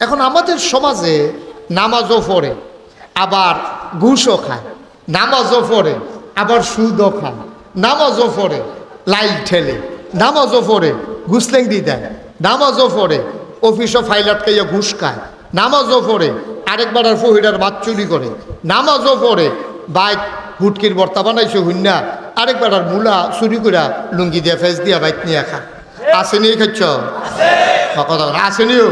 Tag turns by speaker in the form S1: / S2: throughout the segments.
S1: এখন আমাদের সমাজে নামাজও পড়ে আবার ঘুষও খায় নামাজও পড়ে আবার সুদও খায় নামাজও পড়ে লাইল ঠেলে নামাজও পড়ে ঘুষলেঙ্গি দেয় নামাজও পড়ে অফিসও ফাইল আটকাইয়া ঘুষ খায় নামাজও পড়ে আরেকবার আর ফহিরার বাদ চুরি করে নামাজও পড়ে বাইক হুটকির বর্তা বানাইছে হুন্না আরেকবার আর মুলা চুরি করে লুঙ্গি দিয়া ফেস দিয়া বাইক নিয়ে খা আসেনি খাচ্ছ কথা আসেনিও?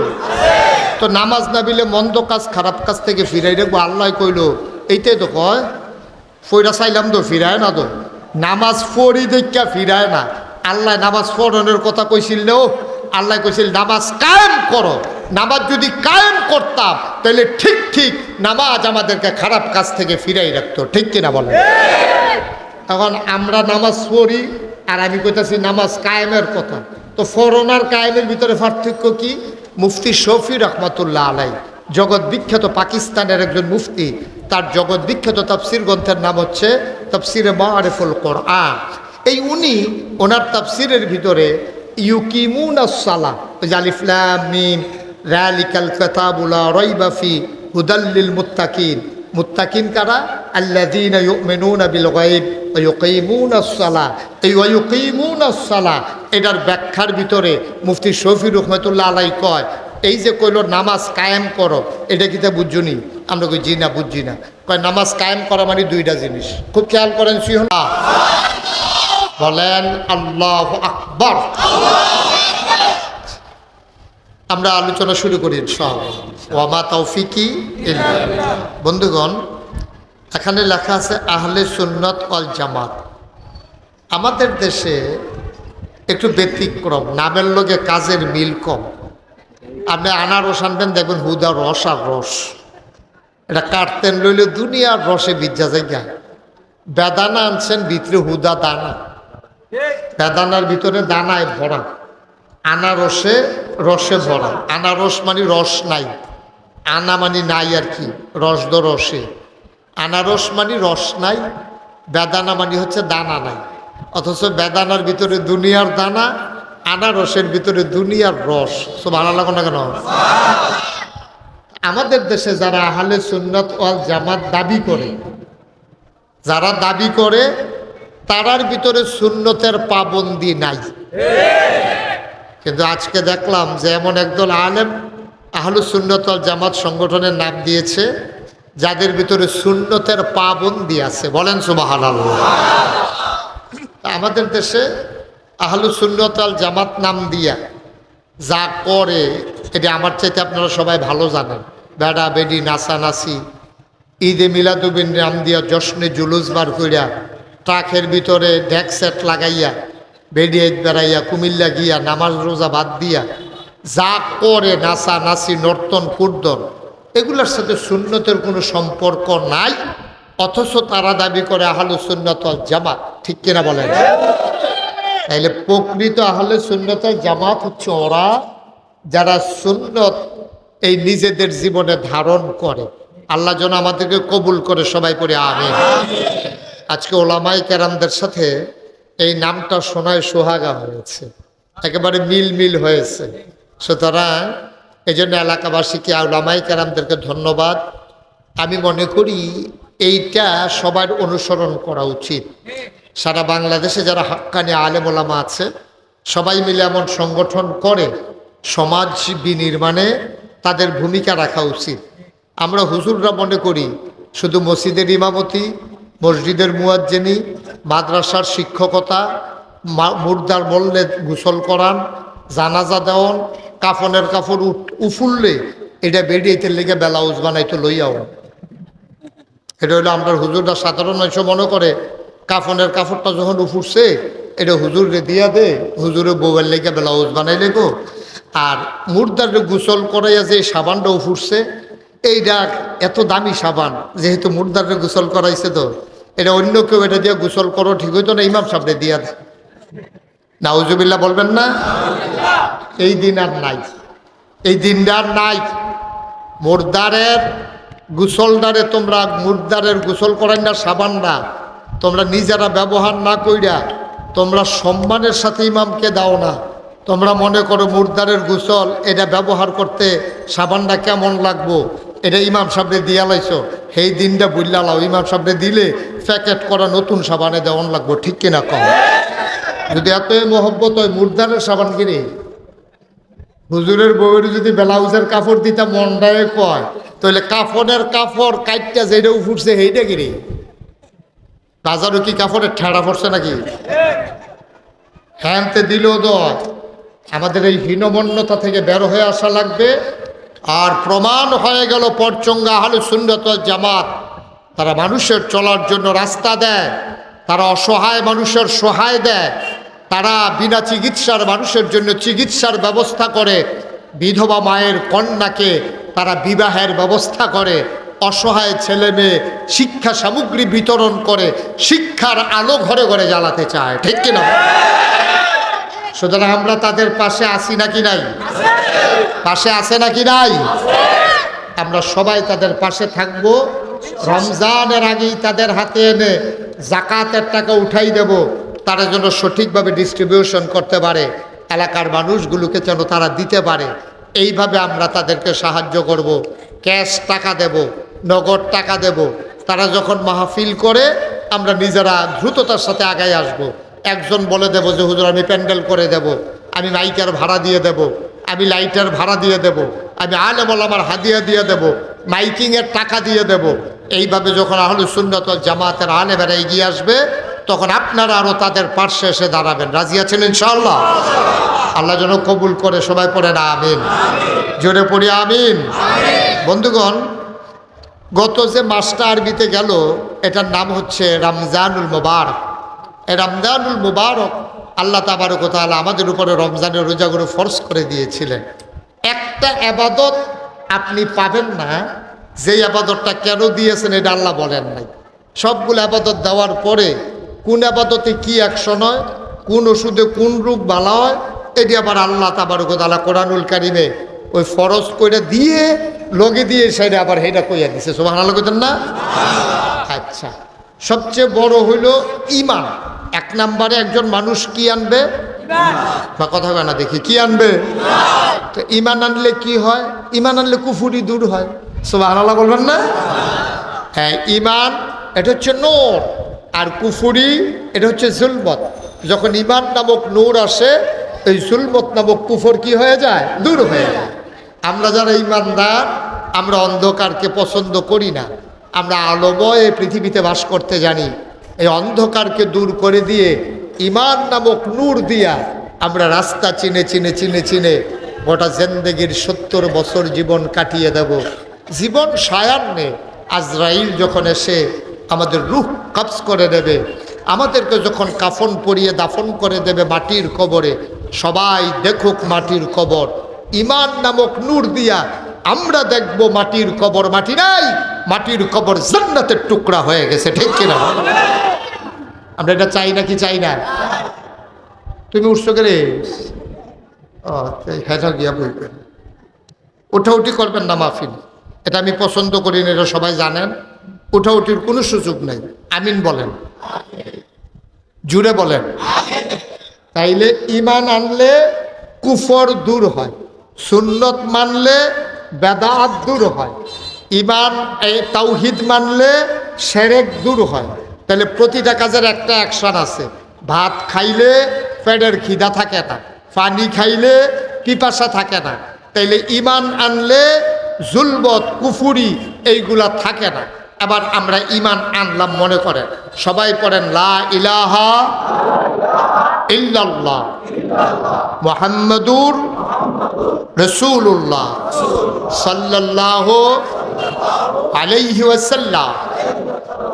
S1: তো নামাজ না বিলে মন্দ কাজ, খারাপ কাজ থেকে ফিরাই রাখব আল্লাহ কইল, এইটাই তো কয়, ফইরা চাইলাম তো ফিরায় না তো। নামাজ পড়ি দেখা ফিরায় না। আল্লাহ নামাজ পড়নের কথা কইছিল ও, আল্লাহ কইছিল, নামাজ কায়েম করো। নামাজ যদি কায়েম করতাম তাহলে ঠিক ঠিক নামাজ আমাদেরকে খারাপ কাজ থেকে ফিরাই রাখতো। ঠিক কিনা বলেন? এখন আমরা নামাজ পড়ি, আর আমি কইতাছি, নামাজ কায়েমের কথা। তো ফরনার কায়েমের ভিতরে পার্থক্য কি? মুফতি শফি রহমতুল্লাহ আলাই। জগৎ বিখ্যাত পাকিস্তানের একজন মুফতি। তার জগৎ বিখ্যাত তাফসির গ্রন্থের নাম হচ্ছে তাফসিরে মারেফুল কোরআন। এই উনি ওনার তাফসিরের ভিতরে ইউকিমুন সালা জালিফলাম মিম রালিকাল রইবাফি হুদাল্লিল মুত্তাকিন। মুত্তাকিন কারা? আল্লাযীনা ইউমিনুনা বিল গায়ব ওয়া এটার ব্যাখ্যার ভিতরে মুফতি শফি রহমাতুল্লাহ আলাই কয়, এই যে কইল নামাজ কায়েম করো, এটা কিতা বুঝছনি আমরা কই জি না, বুঝছি না। কয় নামাজ কায়েম করা মানে দুইটা জিনিস। খুব খেয়াল করেন সিহ বলেন, আল্লাহ আকবর। আমরা আলোচনা শুরু করি সব ওয়ামা তৌফিকি। বন্ধুগণ, এখানে লেখা আছে, আহলে সুন্নত অল জামাত। আমাদের দেশে একটু ব্যতিক্রম, নামের লোকে কাজের মিল কম। আপনি আনারস আনবেন, দেখবেন হুদা রস আর রস। এটা কাটতেন লইলে দুনিয়ার রসে বিজ্জা জায়গা। বেদানা আনছেন, ভিতরে হুদা দানা। বেদানার ভিতরে দানায় ভরা। আনারসে রসে ভরা। আনারস মানে রস নাই। আনা মানে নাই আর কি, রস দ রসে। আনারস মানে রস নাই, বেদানা মানে হচ্ছে দানা নাই। অথচ বেদানার ভিতরে দুনিয়ার দানা আনারসের ভিতরে দুনিয়ার রস। সব ভালো লাগো না কেন? আমাদের দেশে যারা আহলে সুন্নত ওয়াল জামাত দাবি করে, যারা দাবি করে, তারার ভিতরে সুন্নতের পাবন্দি নাই। কিন্তু আজকে দেখলাম যে এমন একদল আলেম আহলু সুন্নতল জামাত সংগঠনের নাম দিয়েছে, যাদের ভিতরে সুন্নতের পাবন্দি আছে। বলেন সুবাহান আমাদের দেশে আহলু সুন্নতল জামাত নাম দিয়া যা করে, এটা আমার চাইতে আপনারা সবাই ভালো জানেন। বেড়া, বেডি, নাসা নাচানাচি ঈদে মিলাদুবিন নাম দিয়া জশ্নে জুলুস বার করিয়া ট্রাকের ভিতরে ডেক সেট লাগাইয়া বেডিয়ে বেড়াইয়া কুমিল্লা গিয়া নামাজ রোজা বাদ দিয়া যা করে নাচা নাচি, নর্তন, কুর্দন, এগুলোর সাথে সুন্নতের কোনো সম্পর্ক নাই, অথচ তারা দাবি করে আহলু সুন্নত জামাত। ঠিক কিনা বলেন? তাইলে প্রকৃত আহলে সুন্নতের জামাত হচ্ছে ওরা যারা সুন্নত এই নিজেদের জীবনে ধারণ করে। আল্লাহ যেন আমাদেরকে কবুল করে সবাই করে আমিন। আজকে ওলামাই কেরামদের সাথে এই নামটা শোনায় সোহাগা হয়েছে। একেবারে মিল মিল হয়েছে। সুতরাং এই জন্য এলাকাবাসীকে আউলামাই কারামদেরকে ধন্যবাদ। আমি মনে করি এইটা সবার অনুসরণ করা উচিত। সারা বাংলাদেশে যারা হাক্কানি আলেম ওলামা আছে, সবাই মিলে এমন সংগঠন করে, সমাজ বিনির্মাণে তাদের ভূমিকা রাখা উচিত। আমরা হুজুররা মনে করি, শুধু মসজিদের ইমামতি, মসজিদের মুয়াজ্জেনি মাদ্রাসার শিক্ষকতা মুর্দার বললে গোসল করান, জানাজা দেওয়ন, কাফনের উঠ- উফুললে এটা বেরিয়েতে লেগে বেলাউজ বানাইতো লইয়াও এটা হলো আমরা হুজুররা সাধারণ মানুষ মনে করে, কাফনের কাপড়টা যখন উফুরছে, এটা হুজুরে দিয়া দে, হুজুরে বউয়ের লেগে ব্লাউজ বানাই লেগো আর মুর্দারে গোসল করাইয়া যে সাবানটা উফুরছে এইটা এত দামি সাবান, যেহেতু মুর্দারে গোসল করাইছে তো এটা অন্য কেউ এটা দিয়ে গোসল করো, ঠিক হইতো না, ইমাম সামনে দিয়া দেয়। নাউজুবিল্লাহ বলবেন না, এই দিন আর নাই। এই দিনটা আর নাই। মুর্দারের গুসলদারে তোমরা, মুর্দারের গোসল করাই না সাবান না তোমরা নিজেরা ব্যবহার না কইরা, তোমরা সম্মানের সাথে ইমামকে দাও না। তোমরা মনে করো মুর্দারের গোসল, এটা ব্যবহার করতে সাবানটা কেমন লাগবো? এটা ইমাম সাহেবরে দিয়া লাইছো। সেই দিনটা বুঝলালাও ইমাম সাহেবরে দিলে প্যাকেট করা নতুন সাবানে দেওয়ান লাগবো, ঠিক কিনা কম যদি এতই মহব্বত হয়, মুর্দারের সাবান কিনে। হুজুরের বউয়ের যদি ব্লাউজের কাপড় দিতা মনটায় কয়, তাহলে কাফনের কাপড় কাইটটা যেটা উঠছে সেইটা কিনে। বাজারও কি কাপড়ের ঠেড়া পড়ছে নাকি? হ্যানতে দিলেও দয় আমাদের এই হীনমন্যতা থেকে বের হয়ে আসা লাগবে। আর প্রমাণ হয়ে গেল পরচঙ্গা আহলে সুন্নত জামাত। তারা মানুষের চলার জন্য রাস্তা দেয়, তারা অসহায় মানুষের সহায় দেয়, তারা বিনা চিকিৎসার মানুষের জন্য চিকিৎসার ব্যবস্থা করে, বিধবা মায়ের কন্যাকে তারা বিবাহের ব্যবস্থা করে, অসহায় ছেলে মেয়ে শিক্ষা সামগ্রী বিতরণ করে, শিক্ষার আলো ঘরে ঘরে জ্বালাতে চায়। ঠিক কিনা? সুতরাং আমরা তাদের পাশে আসি নাকি নাই? পাশে আছে নাকি নাই? আমরা সবাই তাদের পাশে থাকব। রমজানের আগেই তাদের হাতে এনে জাকাতের টাকা উঠাই দেব। তারা যেন সঠিকভাবে ডিস্ট্রিবিউশন করতে পারে। এলাকার মানুষগুলোকে যেন তারা দিতে পারে। এইভাবে আমরা তাদেরকে সাহায্য করব। ক্যাশ টাকা দেব, নগদ টাকা দেব। তারা যখন মাহফিল করে, আমরা নিজেরা দ্রুততার সাথে আগায় আসব। একজন বলে দেব যে, হুজুর, আমি প্যান্ডেল করে দেব, আমি মাইকার ভাড়া দিয়ে দেব, আমি লাইটার ভাড়া দিয়ে দেব, আমি আলে বল আমার হাদিয়া দিয়ে দেব, মাইকিংয়ের টাকা দিয়ে দেব। এইভাবে যখন আহলু সুন্নত ওয়াল জামাতের আলেমেরা এগিয়ে আসবে, তখন আপনারা আরও তাদের পার্শ্বে এসে দাঁড়াবেন। রাজি আছেন ইনশাআল্লাহ? আল্লাহ যেন কবুল করে, সবাই পড়ে না, আমিন। জোরে পড়ি, আমিন। বন্ধুগণ, গত যে মাসটা আরবিতে গেল, এটার নাম হচ্ছে রমজানুল মুবারক। রমজানুল মুবারক আল্লাহ তাবারক তাআলা আমাদের উপরে রমজানের রোজাগুলো ফর্স করে দিয়েছিলেন। একটা আবাদত আপনি পাবেন না, যেই আবাদতটা কেন দিয়েছেন এটা আল্লাহ বলেন নাই। সবগুলো আবাদত দেওয়ার পরে কোন আবাদতে কি অ্যাকশন হয় কোন ওষুধে কোন রোগ বালা হয়, এটি আবার আল্লাহ তাবারক তাআলা কোরআনুল কারিমে ওই ফরজ করে দিয়ে লগে দিয়ে সেটা আবার হেটা কইয়া দিছে। সোমান আল্লাহ না? আচ্ছা। সবচেয়ে বড় হইল ইমান এক নম্বরে একজন মানুষ কি আনবে? বা কথা হয় না দেখি কি আনবে? তো ইমান আনলে কি হয়? ইমান আনলে কুফুরি দূর হয়। সোবাহ আল্লাহ বলবেন না? হ্যাঁ ইমান এটা হচ্ছে নোর। আর কুফুরি এটা হচ্ছে জুলমত। যখন ইমান নামক নূর আসে এই জুলমত নামক কুফর কি হয়ে যায়? দূর হয়ে যায়। আমরা যারা ইমানদার আমরা অন্ধকারকে পছন্দ করি না। আমরা আলোময় পৃথিবীতে বাস করতে জানি। এই অন্ধকারকে দূর করে দিয়ে ইমান নামক নূর দিয়া আমরা রাস্তা চিনে চিনে চিনে চিনে গোটা জেন্দেগির সত্তর বছর জীবন কাটিয়ে দেব। জীবন সায়ান্নে আজরাইল যখন এসে আমাদের রুহ কাবজ করে দেবে, আমাদেরকে যখন কাফন পরিয়ে দাফন করে দেবে মাটির কবরে, সবাই দেখুক মাটির কবর। ইমান নামক নূর দিয়া আমরা দেখব মাটির কবর, মাটি নাই। মাটির কবর জান্নাতের টুকরা হয়ে গেছে, ঠিক কিনা? আমরা এটা চাই না কি চাই না? তুমি উঠছো গেলে হ্যাঁ গিয়া বলবেন উঠাউঠি করবেন না মাহফিল। এটা আমি পছন্দ করি না, এটা সবাই জানেন। উঠাউঠির কোনো সুযোগ নেই। আমিন বলেন। জুড়ে বলেন। তাইলে ইমান আনলে কুফর দূর হয়। সুন্নত মানলে বেদাত দূর হয়। ইমান, এই তাওহিদ মানলে সেরেক দূর হয়। তাহলে প্রতিটা কাজের একটা অ্যাকশন আছে। ভাত খাইলে পেটের খিদা থাকে না, পানি খাইলে পিপাসা থাকে না। তাইলে ইমান আনলে জুলবত কুফুরি এইগুলা থাকে না। এবার আমরা ইমান আনলাম মনে করেন, সবাই পড়েন, লা ইলাহা রসুল্লাহ সাল্লাহ আলাইহি ওয়াসাল্লাম।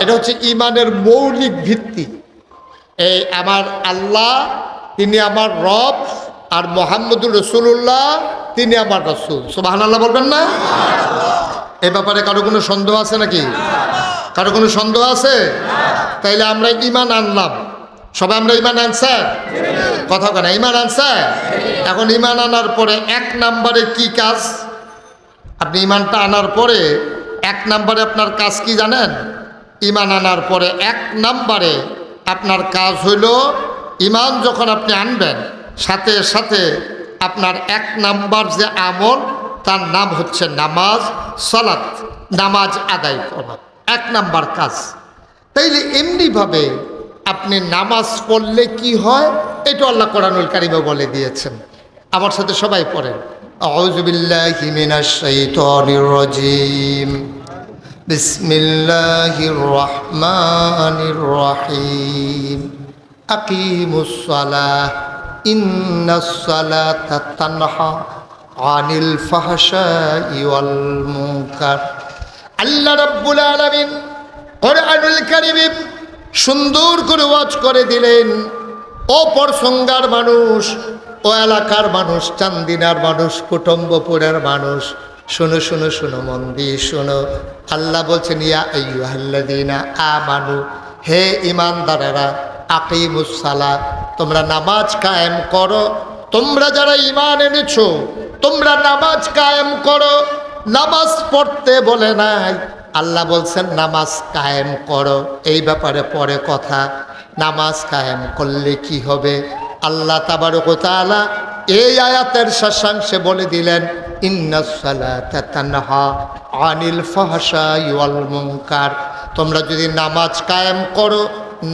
S1: এটা হচ্ছে ইমানের মৌলিক ভিত্তি। এই আমার আল্লাহ, তিনি আমার রব, আর মোহাম্মদুর রসুল্লাহ তিনি আমার রসুল। সুবাহ আল্লাহ বলবেন না? এ ব্যাপারে কারও কোনো সন্দেহ আছে নাকি? কারও কোনো সন্দেহ আছে? তাইলে আমরা ইমান আনলাম। সবাই আমরা ইমান আনছে কথা কেন ইমান আনছে? এখন ইমান আনার পরে এক নাম্বারে কি কাজ? আপনি ইমানটা আনার পরে এক নাম্বারে আপনার কাজ কি জানেন? ইমান আনার পরে এক নাম্বারে আপনার কাজ হইল ইমান যখন আপনি আনবেন, সাথে সাথে আপনার এক নাম্বার যে আমল, তার নাম হচ্ছে নামাজ সলাৎ নামাজ আদায় করা। এক নাম্বার কাজ। তাইলে এমনিভাবে আপনি নামাজ পড়লে কি হয়? এটা আল্লাহ কোরআনুল কারিমে বলে দিয়েছেন। আমার সাথে সবাই পড়েন। আউযুবিল্লাহি মিনাশ শাইতানির রাজিম। বিসমিল্লাহির রহিম। আনিল আল্লাহ রাব্বুল আলামিন কোরআনুল সুন্দর করে ওয়াজ করে দিলেন। ও পরসঙ্গার মানুষ, ও এলাকার মানুষ, চান্দিনার মানুষ, কুটুম্বপুরের মানুষ। শোনো শোনো শোনো, মন দিয়ে শোনো। আল্লাহ বলছেন, ইয়া আ আমানু, হে ইমানদারেরা আকিমুসসালা তোমরা নামাজ কায়েম করো। তোমরা যারা ইমান এনেছো, তোমরা নামাজ কায়েম করো। নামাজ পড়তে বলে নাই আল্লাহ বলছেন, নামাজ কায়েম করো। এই ব্যাপারে পরে কথা। নামাজ কায়েম করলে কি হবে? আল্লাহ তাবারকতালা এই আয়াতের শশাংশে বলে দিলেন আনিল মুনকার। তোমরা যদি নামাজ কায়েম করো,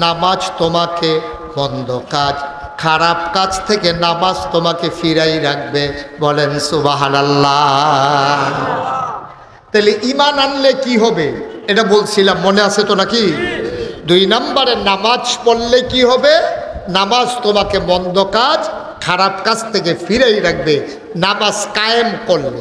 S1: নামাজ তোমাকে মন্দ কাজ, খারাপ কাজ থেকে নামাজ তোমাকে ফিরাই রাখবে। বলেন, সুবাহানাল্লাহ। তাহলে ইমান আনলে কি হবে? এটা বলছিলাম, মনে আছে তো নাকি? দুই নম্বরে, নামাজ পড়লে কি হবে? নামাজ তোমাকে মন্দ কাজ, খারাপ কাজ থেকে ফিরেই রাখবে। নামাজ কায়েম করলে।